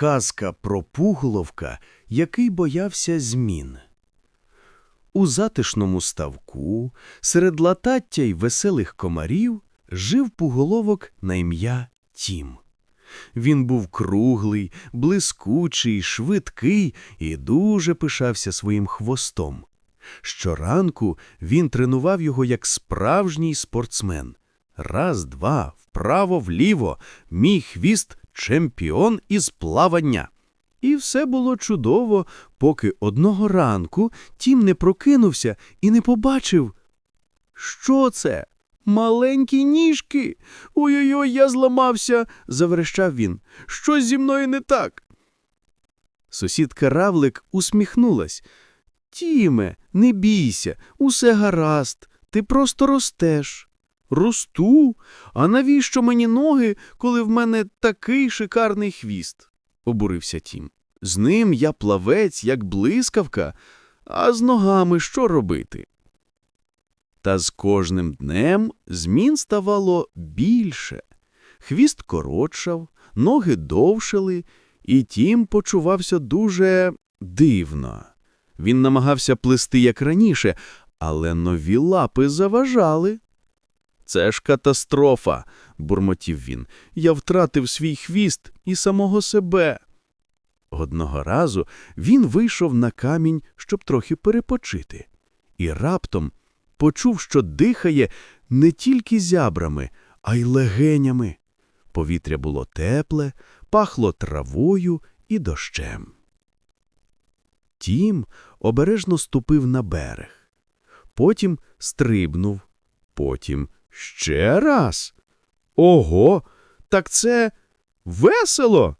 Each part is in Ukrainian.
Казка про пуголовка, який боявся змін. У затишному ставку, серед латаття й веселих комарів, жив пуголовок на ім'я Тім. Він був круглий, блискучий, швидкий і дуже пишався своїм хвостом. Щоранку він тренував його як справжній спортсмен. Раз, два, вправо-вліво, мій хвіст чемпіон із плавання. І все було чудово, поки одного ранку Тім не прокинувся і не побачив. Що це? Маленькі ніжки. Ой-ой-ой, я зламався, заверещав він. Щось зі мною не так. Сусідка Равлик усміхнулась. Тіме, не бійся, усе гаразд, ти просто ростеш. Росту? А навіщо мені ноги, коли в мене такий шикарний хвіст? обурився Тім. З ним я плавець, як блискавка, а з ногами що робити? Та з кожним днем змін ставало більше. Хвіст коротшав, ноги довшили, і Тім почувався дуже дивно. Він намагався плисти як раніше, але нові лапи заважали. Це ж катастрофа, бурмотів він. Я втратив свій хвіст і самого себе. Одного разу він вийшов на камінь, щоб трохи перепочити, і раптом почув, що дихає не тільки зябрами, а й легенями. Повітря було тепле, пахло травою і дощем. Тім обережно ступив на берег. Потім стрибнув, потім ще раз. Ого, так це весело.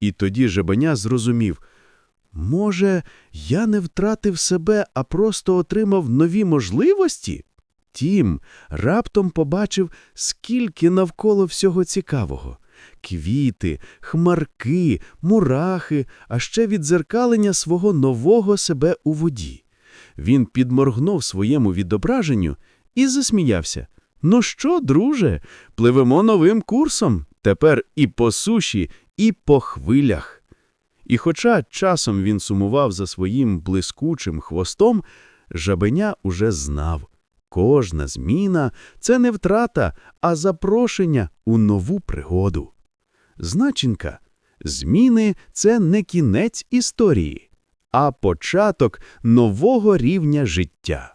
І тоді жебеня зрозумів, може, я не втратив себе, а просто отримав нові можливості? Тім раптом побачив, скільки навколо всього цікавого. Квіти, хмарки, мурахи, а ще відзеркалення свого нового себе у воді. Він підморгнув своєму відображенню і засміявся. Ну що, друже, пливемо новим курсом, тепер і по суші, і по хвилях. І хоча часом він сумував за своїм блискучим хвостом, жабеня уже знав. Кожна зміна – це не втрата, а запрошення у нову пригоду. Значенка, зміни – це не кінець історії, а початок нового рівня життя.